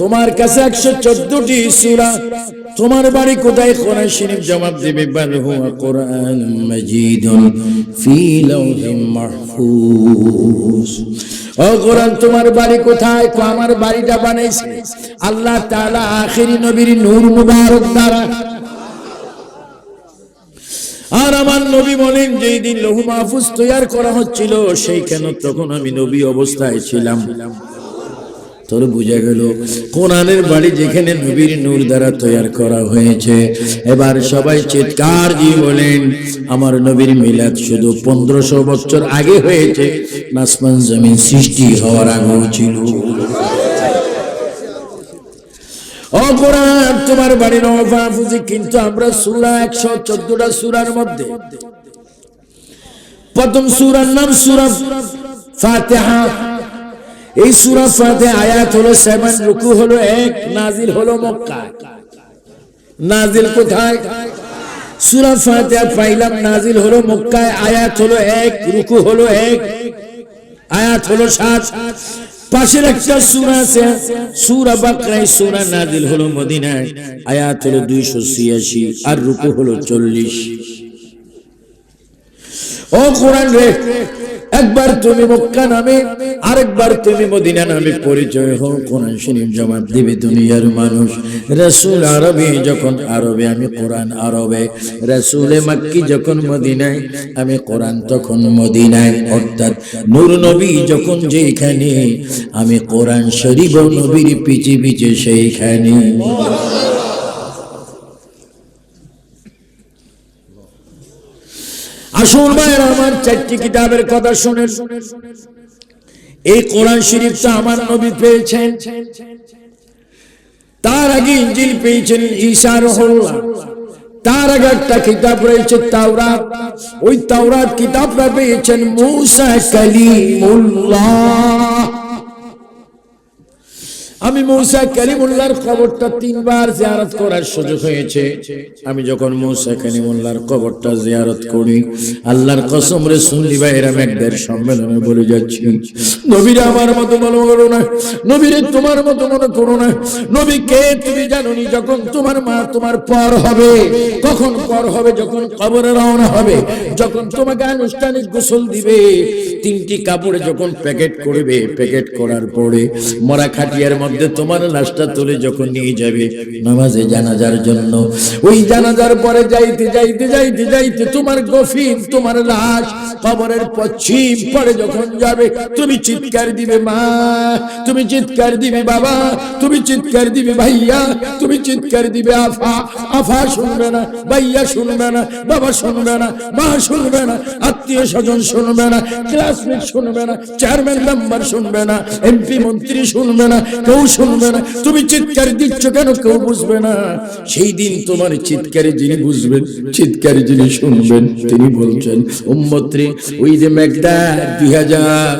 তোমার কাছে একশো চোদ্দটি সুরা, তোমার বাড়ি কোথায়? কোরআন শরীফ জবাব দেবে, বাল হুয়া কোরআন মাজিদুন ফি মাহফুজ। ও কোরআন, তোমার বাড়ি কোথায়? আমার বাড়িটা বানাইছে। আল্লাহ তাআলা আখেরি নবীর নূর মুবারক দ্বারা। আর আমার নবী বলেন, যেই দিন লৌহ মাহফুজ তৈয়ার করা হচ্ছিল, সেই কেন তখন আমি নবী অবস্থায় ছিলাম? তোর বুঝা গেল। কোরআনের বাড়ি যেখানে নবীর নূর দ্বারা তৈয়ার করা হয়েছে। এবার সবাই চিৎকার দিয়ে বলেন, আমার নবীর মিলাদ শুধু পনেরোশো বছর আগে হয়েছে নাসমান জমিন সৃষ্টি হওয়ার আগেও ছিল। তোমার বাড়ির অফাফুজি কিন্তু আমরা সুরা একশো চোদ্দটা সুরার মধ্যে, প্রথম সুরার নাম সুরা ফাতেহা এই সুরা ফাতে আয়াত হলো সেভেন রুকু হলো এক, নাজিল হলো মক্কা নাজিল কোথায়? সুরা ফাতে পাইলাম, নাজিল হলো মক্কায়, আয়াত হলো এক, রুকু হলো এক, আয়াত হলো সাত। পাশের একটা সূরা আছে, সূরা বাকরায় সূরা নাজিল হলো মদিনায়, আয়াত হলো 286 আর রুকু হলো 40 ও কোরআন রে একবার তুমি মক্কা নামে, আরেকবার তুমি মদিনা নামে পরিচয় হও। কোরআন শরীফ জবাব দিবে দুনিয়ার মানুষ। রাসূল আরবে যখন আরবে, আমি কোরআন আরবে। রাসূলে মাক্কি যখন মদিনায়, আমি কোরআন তখন মদিনায়। অর্থাৎ নূর নবী যখন যেখানে আমি কোরআন শরীফ নবীর পিছে পিছে সেইখানে। আসুন ভাইয়ের আমার চারটি কিতাবের কথা শুনেন। এই কোরআন শরীফটা আমার নবী পেয়েছেন। তার আগে ইঞ্জিল পেয়েছেন ঈশা রহল্লা তার আগে একটা কিতাব রয়েছে তাওরাত। ওই তাওরাত কিতাবটা পেয়েছেন মূসা কালিমুল্লাহ। আমি মৌসা কালিমুল্লাহর কবরটা তিনবার জিয়ারত করার সুযোগ হয়েছে। আমি যখন মৌসা কালিমুল্লাহর কবরটা জিয়ারত করি, আল্লাহর কসম রে শুনলি ভাই এরম একদের সম্মেলনে বলে যাচ্ছি, নবীরে আমার মতো মনে করো না, নবীরে তোমার মতো মনে করো না, নবী কে তুমি জানো নি যখন তোমার মা তোমার পর হবে, কখন পর হবে যখন কবরে রওনা হবে, যখন তোমাকে আনুষ্ঠানিক গোসল দিবে, তিনটি কাপড়ে যখন প্যাকেট করবে, প্যাকেট করার পরে মরা খাটিয়ার মধ্যে তোমার লাশটা তুলে যখন নিয়ে যাবে নামাজে জানাজার জন্য। ওই জানাজার পরে যাইতে যাইতে যাইতে যাইতে তোমার গফিন তোমার লাশ কবরের পশ্চিম পরে যখন যাবে, তুমি চিৎকার দিবে, মা, তুমি চিৎকার দিবে, বাবা, তুমি চিৎকার দিবে, ভাইয়া, তুমি চিৎকার দিবে, আফা আফা শুনবে না, ভাইয়া শুনবে না, বাবা শুনবে না, মা শুনবে না, আত্মীয় স্বজন শুনবে না ক্লাসমেট শুনবে না চেয়ারম্যান মেম্বার শুনবে না এমপি মন্ত্রী শুনবে না, কেউ শুনবে না তুমি চিৎকার দিচ্ছ কেন? কেউ বুঝবে না। সেই দিন তোমার চিৎকারে যিনি বুঝবেন, চিৎকারে যিনি শুনবেন, তিনি বলছেন, উম্মত্রী, ওই যে মেঘদা দুই হাজার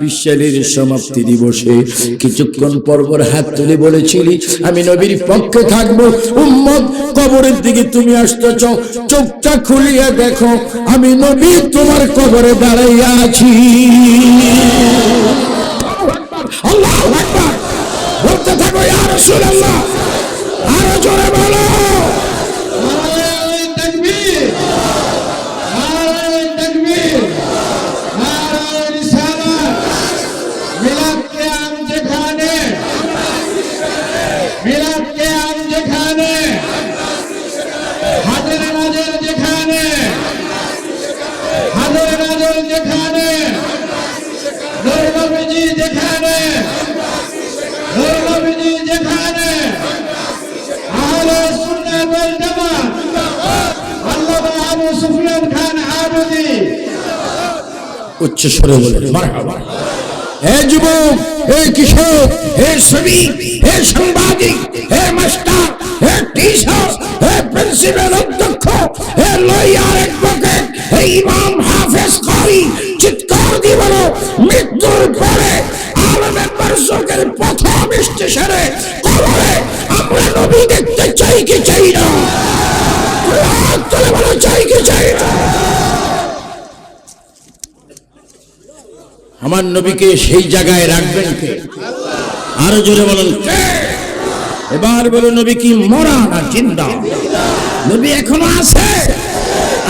বিশ সালের সমাপ্তি দিবসে কিছুক্ষণ পরপর হাত তুলে বলেছিলি, আমি নবীর পক্ষে থাকব। উম্মত, কবরের দিকে তুমি আসতেছ চোখটা খুলিয়া দেখো, আমি নবী তোমার কবরে দাঁড়াইয়া আছি। আল্লাহ বলতে থাকো ইয়া রাসূলুল্লাহ। আরও জোরে বলো। যেখানে। যেখানে। নাজর যেখানে আহলে সুন্নাত ওয়াল জামাত আল্লামা আবু সুফিয়ান খান আবদি উচ্চ স্বরে বলে মারহাবা। হে যুবক হে কিশোর হে শ্রমিক হে সাংবাদিক হে মাস্টার হে টিচার হে প্রিন্সিপাল অধ্যক্ষ হে লয়ার অ্যাডভোকেট হে ইমাম হাফেজ কারি চিৎকার দিয়ে বলো মৃত্যুর পরে আলমের প্রথম স্টেশনে আমরা নবী দেখতে চাই কি চাই না? বলো আমার নবীকে সেই জায়গায় রাখবেন কে? আরও জোরে বলুন? এবার বলুন নবী কি মরা না জিন্দা? নবী এখনও আছে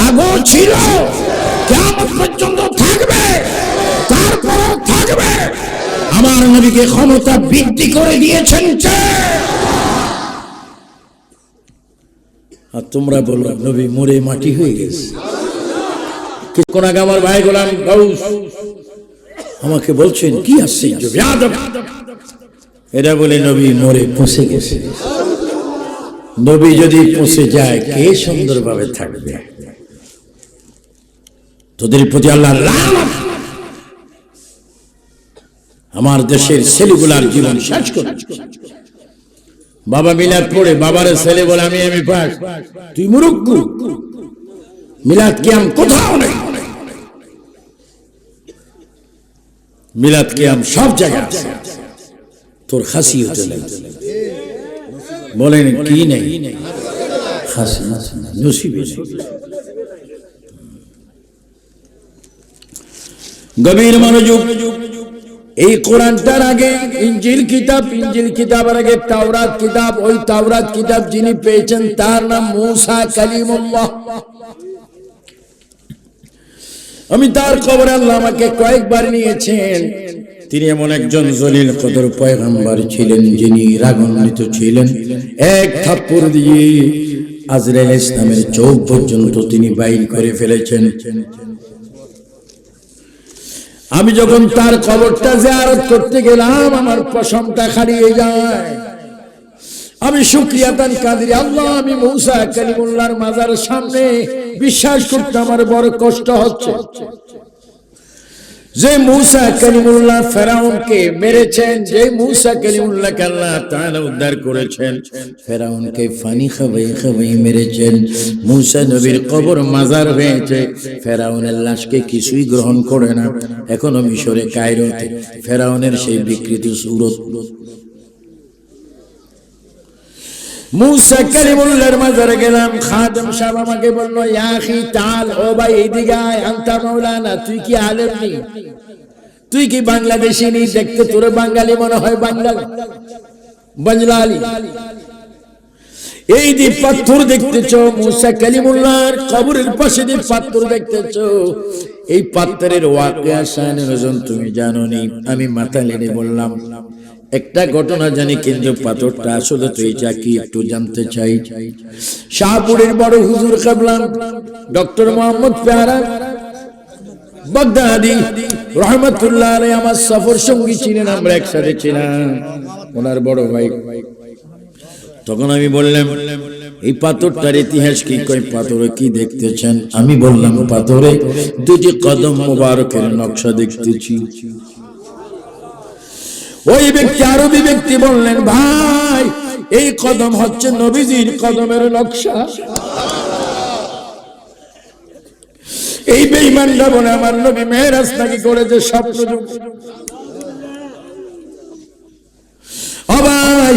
আগো ছিল কেমন পর্যন্ত থাকবে তারপর থাকবে। আমার নবীকে ক্ষমতা বৃদ্ধি করে দিয়েছেন আর তোমরা বলো, নবী মরে মাটি হয়ে গেছে। আমার ভাই গোলাম আমাকে বলছেন, কি বেয়াদব। এরা বলে, নবী মরে পচে গেছে। নবী যদি পচে যায়, কে সুন্দরভাবে থাকবে? তোদের প্রতি আল্লাহ। আমার দেশের ছেলেগুলার জীবন শেষ করে। বাবা মিলাদ পড়ে, বাবার ছেলে বলে আমি আমি পাস তুই মুরুক্কু। মিলাদ কিয়াম কোথাও নেই। মিলাদ সব জায়গায় তোর খাসি হতে নেই। বলেন কি নেই? নেই। গভীর মনোযোগ এই কোরআনটার আগে ইঞ্জিল কিতাব, ইঞ্জিল কিতাবের আগে তাওরাত কিতাব, ওই তাওরাত কিতাব যিনি পেয়েছেন তার নাম মুসা কালিমুল্লাহ। আমি তার খবর আল্লাহ আমাকে কয়েকবার নিয়েছেন। তিনি এমন একজন জলিল কদর পয়গাম্বার ছিলেন যিনি রাগান্বিত ছিলেন। এক থাপ্পড় দিয়ে আজরাইল ইসলামের চোখ পর্যন্ত তিনি বাইর করে ফেলেছেন। আমি যখন তার কবরটা জিয়ারত করতে গেলাম, আমার পশমটা হারিয়ে যায়। আমি শুক্রিয়া তান কাদির, আল্লাহ, আমি মৌসা কালিমুল্লাহর মাজার সামনে বিশ্বাস করতে আমার বড় কষ্ট হচ্ছে। যে মূসা কালিমুল্লাহ ফেরাউনকে মেরেছেন, যে মূসা কালিমুল্লাহকে আল্লাহ তাআলা উদ্ধার করেছেন, ফেরাউনকে ফানি খাবাই খাবাই মেরেছেন, মূসা নবীর কবর মাজার হয়েছে, ফেরাউনের লাশকে কিছুই গ্রহণ করে না, এখনও মিশরে কায়রোতে, ফেরাউনের সেই বিকৃত সুরত। মুসা কালিমুল্লাহর মাজারে গেলাম, খাদেম সাহেব আমাকে বলল ইয়াখি তাল, ও ভাই, এইদিকে আয় মাওলানা, তুই কি আলেম নি? তুই কি বাংলাদেশি নি? দেখতে তোর বাঙালি মনে হয় বাংলালি এই পাথর দেখতেছ, মুসা কালিমুল্লাহর কবরের পাশে যে পাথর দেখতেছ, এই পাথরের ওয়াকিয়া শানের তুমি জানো নি? আমি মাথা লেনে বললাম একটা ঘটনা জানি কিন্তু পাথরটা আসলে তো এটা কি একটু জানতে চাই। শাহপুরের বড় হুজুর কাবলাম ডক্টর মোহাম্মদ পেয়ারা, বাগদাদি, রহমতুল্লাহ আমার সফর সঙ্গী ছিলেন, আমরা একসাথে ছিলাম, ওনার বড় ভাই। তখন আমি বললাম, এই পাথরটার ইতিহাস কি? কই পাথরে কি দেখতেছেন? আমি বললাম, পাথরে দুটি কদম মোবারকের নকশা দেখতেছি। ওই ব্যক্তি আরবি ব্যক্তি বললেন, ভাই, এই কদম হচ্ছে নবীজির কদমের নকশা। এই বেইমানটা বলে, আমার নবী মেহরাজ নাকি করেছে স্বপ্ন অবাই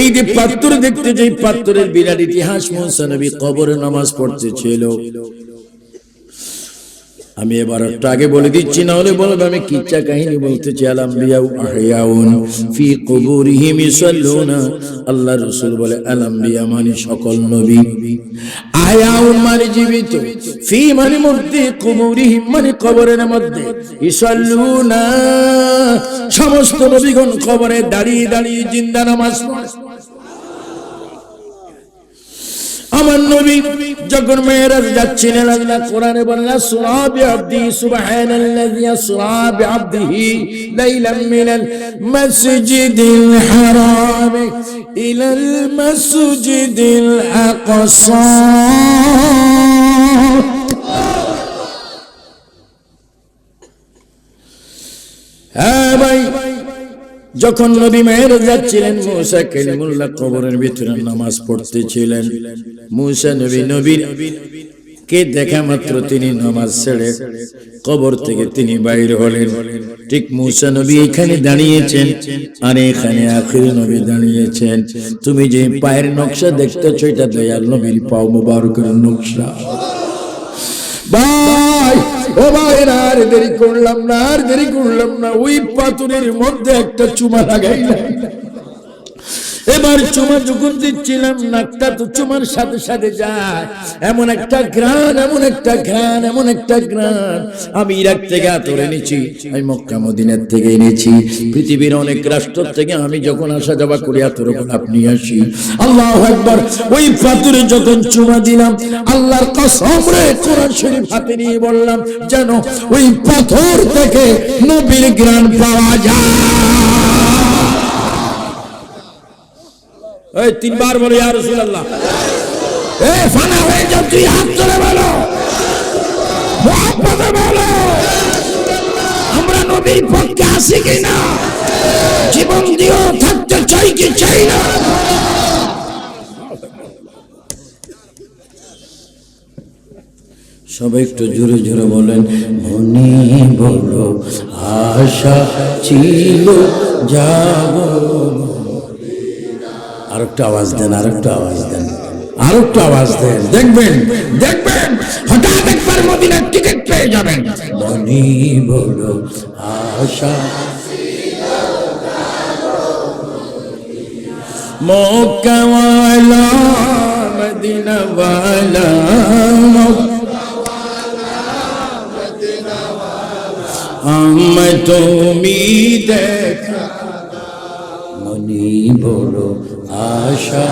এই যে পাত্র দেখতে যে পাত্রের বিরাট ইতিহাস মোসা নবী কবরে নামাজ পড়তে ছিল আমি এবার একটু আগে বলে দিচ্ছি না হলে বলব আমি কিচ্ছা কাহিনী বলতে চাই আলাম্বিয়াউ আহয়াউন ফি কুবুরিহিম ইসাল্লুনা আল্লাহ রাসূল বলে আলাম্বিয়া মানে সকল নবী। আহয়াউন মানে জীবিত। ফি মানে মধ্যে, কুবুরিহিম মানে কবরের মধ্যে। ইসাল্লুনা সমস্ত নবীগণ কবরে দাঁড়িয়ে দাঁড়িয়ে জিন্দা নামাজ পড়ে। আমার নবী যখন মেয়েরাজ যাচ্ছিলেন, আল্লাহ কোরআনে বললেন সুরাবি আব্দি সুবহানাল্লাযী সুরাবি আব্দিহি লাইলাম মিনাল মাসজিদিল হারাম ইলাল মাসজিদিল আকসা হ্যাঁ ভাই যখন নবী মেহের যাচ্ছিলেন, মুসা কালিমুল্লাহ কবরের ভিতরে নামাজ পড়তেছিলেন। মুসা নবী নবীর কে দেখা মাত্র তিনি নামাজ ছেড়ে কবর থেকে তিনি বাইরে হলেন। ঠিক মুসা নবী এখানে দাঁড়িয়েছেন আর এখানে আখির নবী দাঁড়িয়েছেন। তুমি যে পায়ের নকশা দেখতেছো, এটা দয়াল নবীর পাও মুবারকের নকশা। ভাই আর দেরি করলাম না আর দেরি করলাম না। ওই পাথরের মধ্যে একটা চুমা লাগাইলাম। এবার চুমা যখন দিচ্ছিলাম নাকটা তো চুমার সাথে সাথে যায়। এমন একটা গ্রান এমন একটা গ্রান এমন একটা গ্রান আমি ইরাক থেকে আতরে নিয়েছি আমি মক্কা, মদিনার থেকে এনেছি। পৃথিবীর অনেক রাষ্ট্র থেকে আমি যখন আসা যাওয়া করি, আতর নিয়ে আসি। আল্লাহ একবার ওই পাথরে যখন চুমা দিলাম, আল্লাহর কসম রে, কোরআন শরীফ হাতে নিয়ে বললাম, যেন ওই পাথর থেকে নবীর গ্রান পাওয়া যায়। এই, তিনবার বলে, ইয়া রাসূলুল্লাহ। এ, ফানা হয়ে যাও, তুই হাত ধরে বলো। মুহাম্মদে বলো। আমরা নবীর পক্ষে আছি কিনা? জীবন দিও থাকতে চাই কি চাই না? সবাই একটু জোরে জোরে বলেন, মনে বলো, আশা ছিল যাব আর একটু আওয়াজ দেন আর একটু আওয়াজ দেন। আর একটু আওয়াজ দেন। দেখবেন দেখবেন, হঠাৎ একবার মদিনার টিকিট পেয়ে যাবেন। মনে বলো, আশা। মক্কাওয়ালা, মদিনাওয়ালা আমায় তুমি দেখা। মনি বড় আশা।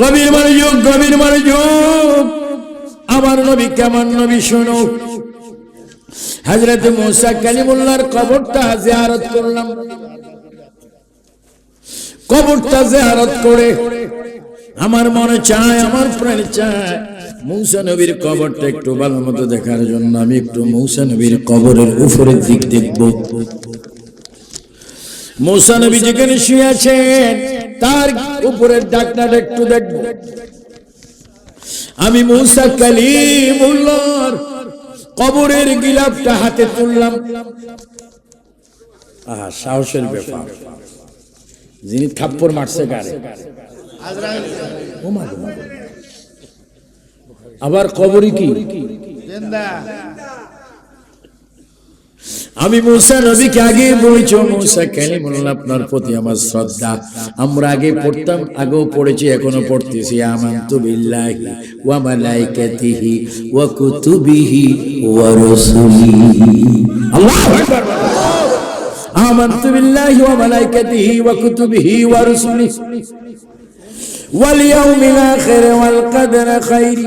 গভীর মনোযোগ গভীর মনোযোগ। আমার নবী কেমন নবী শোনো। হজরত মুসা কালিমুল্লাহর কবরটা জিয়ারত করলাম। কবরটা জিয়ারত করে আমার মনে চায়, আমার প্রাণ চায়। মৌসা নবীর কবরটা একটু ভালো মতো দেখার জন্য আমি একটু মৌসা নবীর কবরের উপরের দিক দেখব। মৌসা নবী যেখানে শুয়ে আছেন, তার উপরের ডাকনাটা একটু দেখব। আমি মৌসা কালিমুল্লাহর কবরের গিলাপটা হাতে তুললাম। সাহসের ব্যাপার। যিনি থাপ্পড় মারছে গাড়ি। আবার কবরই কি? আমি মুসা নবীকে আগে বলেছ মুসা কালিমুল্লাহ আপনার প্রতি আমার শ্রদ্ধা? আমরা আগে পড়তাম, আগেও পড়েছি, এখনও পড়তেছি। আমান্তু বিল্লাহি ওয়া মালাইকাতিহি ওয়া কুতুবিহি ওয়া রাসূলিহি। আল্লাহু আকবার। আমান্তু বিল্লাহি ওয়া মালাইকাতিহি ওয়া কুতুবিহি ওয়া রাসূলিহি। ওয়াল ইয়াউমিল আখির ওয়াল কদর খাইরি।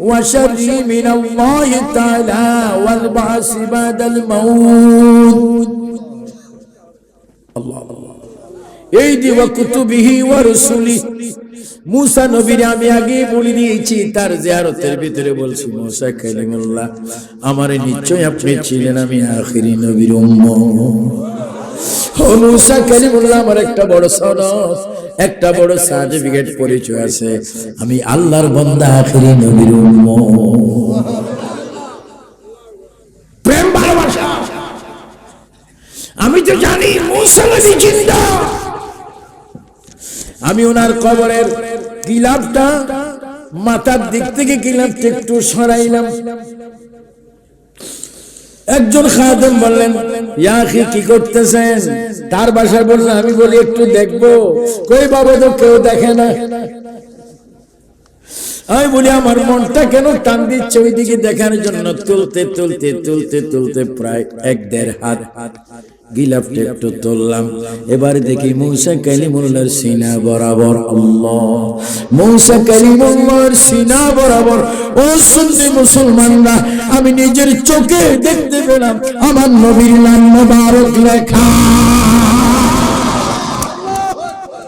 وشر من الله تعالى والبعث بعد الموت الله الله এই দিব কুতুবিহি ওয়া রসুলি মুসা নবীর আমি আগে বলে দিয়েছি তার জিয়ারতের ভিতরে বলছি মুসা কালিমুল্লাহ আমার নিশ্চয় আপনি ছিলেন আমি আখিরি নবীর উম্মত ও মুসা কালিমুল্লাহ আমার একটা বড় সনদ একটা বড় সার্টিফিকেট পরিচয় আছে। আমি আল্লাহর বান্দা আখিরি নবীর উম্মত। প্রেম ভালোবাসা। আমি তো জানি মুসা নবী জিন্দা। আমি ওনার কবরের গিলাপটা মাথার দিক থেকে গিলাপটা একটু সরাইলাম। একজন খাদেম বললেন ইয়াকি কি করতেছেন? তার বাসায় বললেন আমি বলি, একটু দেখব। কই বাবা, তো কেউ দেখে না। আমি বলি, আমার মনটা কেন টান দিচ্ছে ওইদিকে দেখার জন্য? তুলতে তুলতে তুলতে তুলতে প্রায় এক দেড় হাত গিলাপটা একটু তুললাম। এবার দেখি মৌসা কালিমুল্লার সিনা বরাবর আল্লাহ। মৌসা কালিমুল্লার সিনা বরাবর। ও সুন্নি মুসলমানরা আমি নিজের চোখে দেখতে পেলাম আমার নবীর নাম মোবারক লেখা।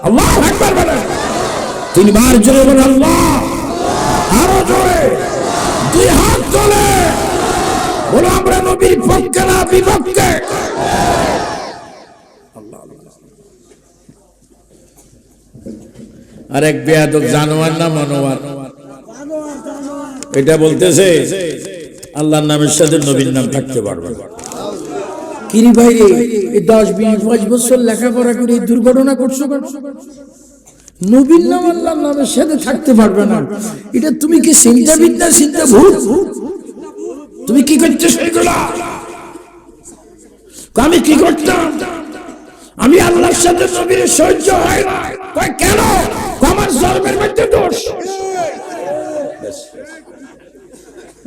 আল্লাহ একবার বলেন জোরে বলেন আল্লাহ। আরও জোরে। দুই হাত বলো আমরা নবীর পক্ষে না বিপক্ষে। আর এক বেয়াদক জানোয়ার না মনোয়ার? এটা বলতেছে আল্লাহর নামের সাথে নবীর নাম থাকতে পারবে না। কিরি ভাই রে এই দশ বিশ পাঁচ বছর লেখাপড়া করে দুর্ঘটনা করছ নবীর নাম আল্লাহর নামের সাথে থাকতে পারবে না। এটা তুমি কি চিন্তা বিদ্যা চিন্তা ভূত তুমি কি করছ সেগুলা? আমি কি করতাম? আমি আল্লাহর সাথে নবীর সহ্য হয় না কেন? আমার জন্মের মধ্যে দোষ।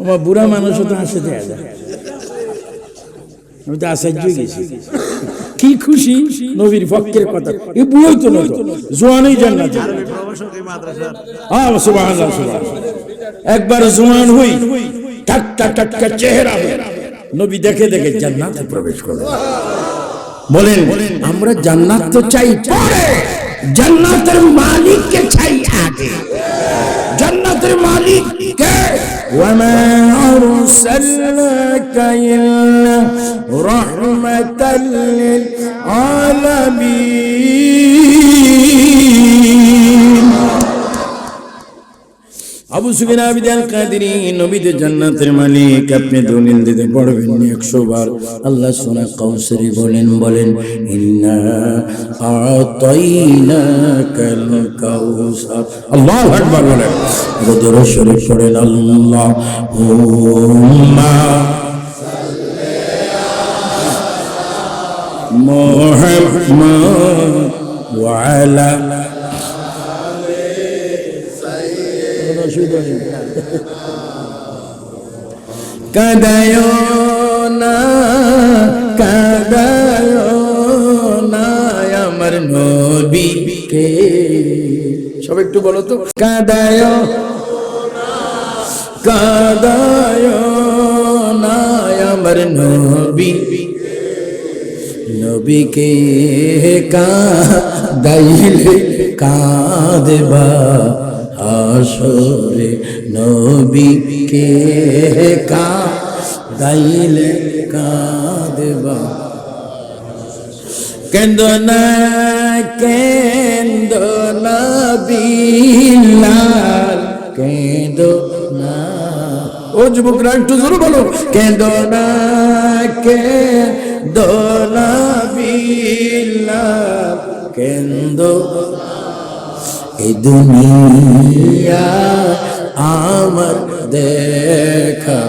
আমার বুড়া মানুষও তো হাসে দেয়া যায়। আমি তো আশ্চর্য গেছি। কি খুশি নবীর কথা। বুড়োই তো নয় জোয়ানই জান্নাত। হ্যাঁ সুবহানাল্লাহ সুবহানাল্লাহ। একবার জোয়ান হই চেহারা নবী দেখে দেখে জান্নাতে প্রবেশ বলেন, আমরা জান্নাত তো চাই পরে। জান্নাতের মালিককে চাই আগে। قدر عليك وما أرسلناك إلا رحمة للعالمين. আবু সুফিয়ান আবিদ আল কাদেরী, নবীদের জান্নাতের মালিক। আপনি দলিল দিতে পড়বেন একশো বার। আল্লাহ সোনা কাউসারি বলেন বলেন, ইন্না আতাইনাকাল কাউসার আল্লাহু আকবার বলেন। গদর শরীফ পড়েন আল্লাহ হুম্মা ওয়া আলা কাদায় না কাদায় না আমার নবীকে সব একটু বলো তো কাদায় কাদায় না আমার নবী নবীকে কাদাইলে কাঁদবা আসরে নবীকে কাঁদাইলে কাঁদবা। কেন্দ না কেন্দ না বিলাল কেন্দ না ও যুবকরা, একটু জোরে বলো। কেন্দ না কেন্দ না বিলাল কেন্দ এই দুনিয়া আমার দেখা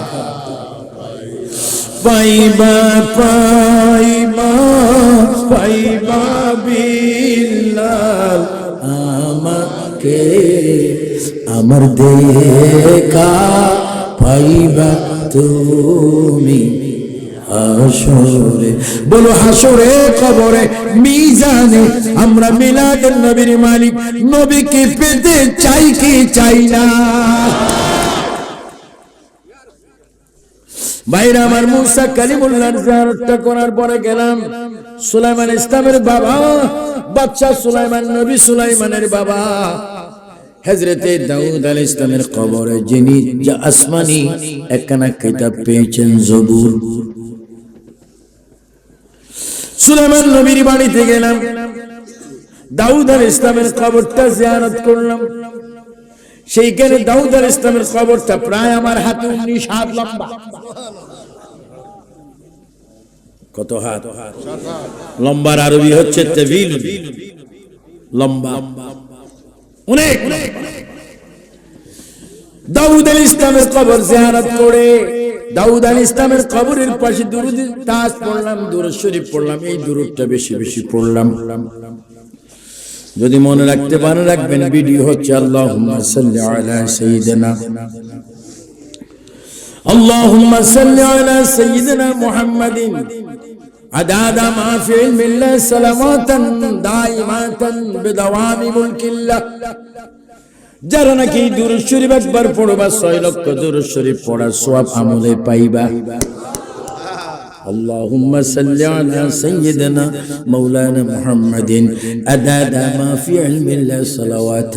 পাইবা পাইবা পাইবা বিল্লাল আমাকে। আমার দেখা পাইবা তুমি। হাসরে, বলো হাসরে কবরে মিজানে, আমরা মিলাদের নবীর মালিক, নবীকে পেতে চাই কি চাই না? আমার মুসা জিয়ারতটা করার পরে গেলাম সুলাইমান ইসলামের বাবা বাচ্চা সুলাইমান নবী সুলাইমানের বাবা। হজরতে দাউদ আল ইসলামের কবরে যিনি আসমানি, একখানা কিতাব পেয়েছেন জবুর। সুলাইমান নবীর বাড়িতে গেলাম। দাউদ আল ইসলামের কবরটা জিয়ারত করলাম। সেইখানে দাউদ আল ইসলামের কবরটা প্রায় আমার হাতে উনিশ হাত লম্বা। কত হাত? লম্বার আরবি হচ্ছে তেবিল লম্বা। অনেক। দাউদ আল ইসলামের কবর জিয়ারত করে দাউদ আল ইসলামের কবরের পাশে দুরুদ তাজ পড়লাম দুরুদ শরীফ পড়লাম এই দুরুদটা বেশি বেশি পড়লাম যদি মনে রাখতে পারেন রাখবেন ভিডিও হচ্ছে আল্লাহুম্মা সাল্লি আলা সাইয়্যিদিনা اللهم صل على سيدنا محمد عداد ما في علم الله سلامات دائمات بدوام ملك الله যারা নাকি দুরুদ শরীফ একবার পড়বা ছয় লক্ষ দুরুদ শরীফ পড়ার সব আমলে পাইবা। اللهم صل على سيدنا مولانا محمد أداد ما في علم الله صلوات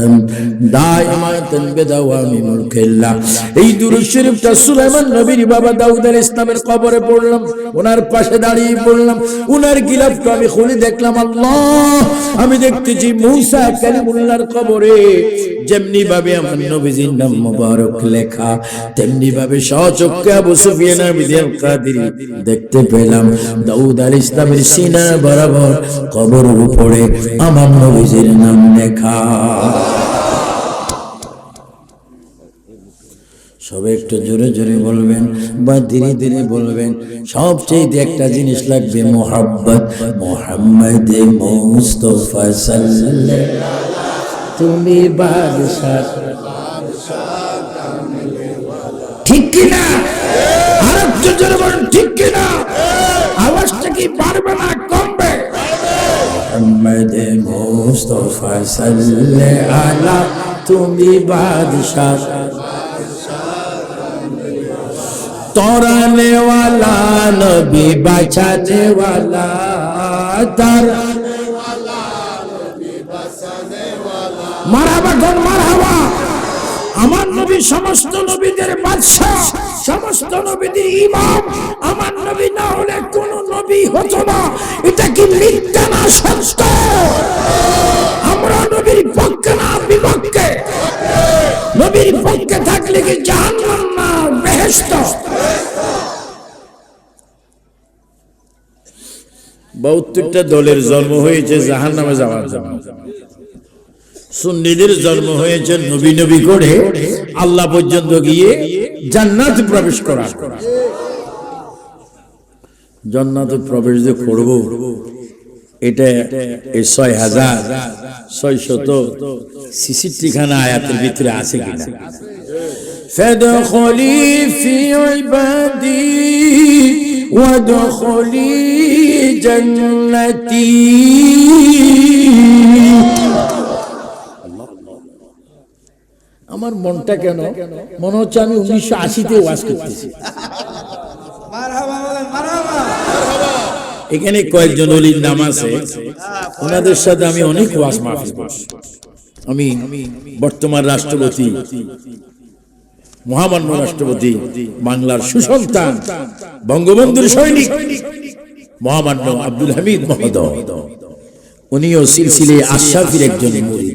دائمات بدوام ملك الله এই দুরূদ শরীফটা সুলাইমান নবীর বাবা দাউদ আলাইহিস ইসলামের কবরে পড়লাম ওনার পাশে দাঁড়িয়ে পড়লাম ওনার গিলাফটা আমি খুলে দেখলাম আল্লাহ আমি দেখতেছি মূসা কালিমুল্লাহর কবরে যেমনি ভাবে আমার নবীজির নাম মোবারক লেখা তেমনি ভাবে সচক্ষে আবু সুফিয়ান আবিদিয়াল কাদিরি দেখতে দেখতে পেলাম। দাউদ আল ইসলামের সিনা বরাবর কবরের উপরে আমার নবীজির নাম লেখা। সবে একটু জোরে জোরে বলবেন বা ধীরে ধীরে বলবেন। সবচেয়ে একটা জিনিস লাগবে মোহাব্বত। মোহাম্মদ মুস্তফা তুমি বাদশাহ। ঠিক কিনা? আর জোরে বলুন, ঠিক কি না কমবে? তুমি বাদশাহ। নবী মারাবা আমার নবী সমস্ত নবীদের বাদশাহ সমস্ত নবীদের ইমাম। আমার নবী না হলে কোন নবী হতো না। এটা কি মিথ্যা না সত্য? আমরা নবীর পক্ষে না, বিপক্ষে। নবীর পক্ষে থাকলে কি জাহান্নাম না, বেহেশত? বাহাত্তরটা দলের জন্ম হয়েছে জাহান নামে যাওয়ার জন্য। সুন্নিদের জন্ম হয়েছে নবী নবী করে আল্লাহ পর্যন্ত গিয়ে জান্নাত প্রবেশ করা জান্নাতে প্রবেশ যে করব এটা এই ছয় হাজার ছয় শত সিসিটি খানা আয়াতের ভিতরে আছে কিনা فادخلي في عبادي وادخلي جنتي আমার মনটা কেন মনে হচ্ছে আমি উনিশশো আশিতে ওয়াজ করতেছি এখানে কয়েকজন অলির নাম আছে। ওনাদের সাথে আমি অনেক ওয়াজ মাহফিল করছি। আমি বর্তমান রাষ্ট্রপতি, মহামান্য রাষ্ট্রপতি, বাংলার সুসন্তান, বঙ্গবন্ধুর সৈনিক, মহামান্য আব্দুল হামিদ মহোদয়। উনিও সিলসিলে আশাফির একজন মুরিদ।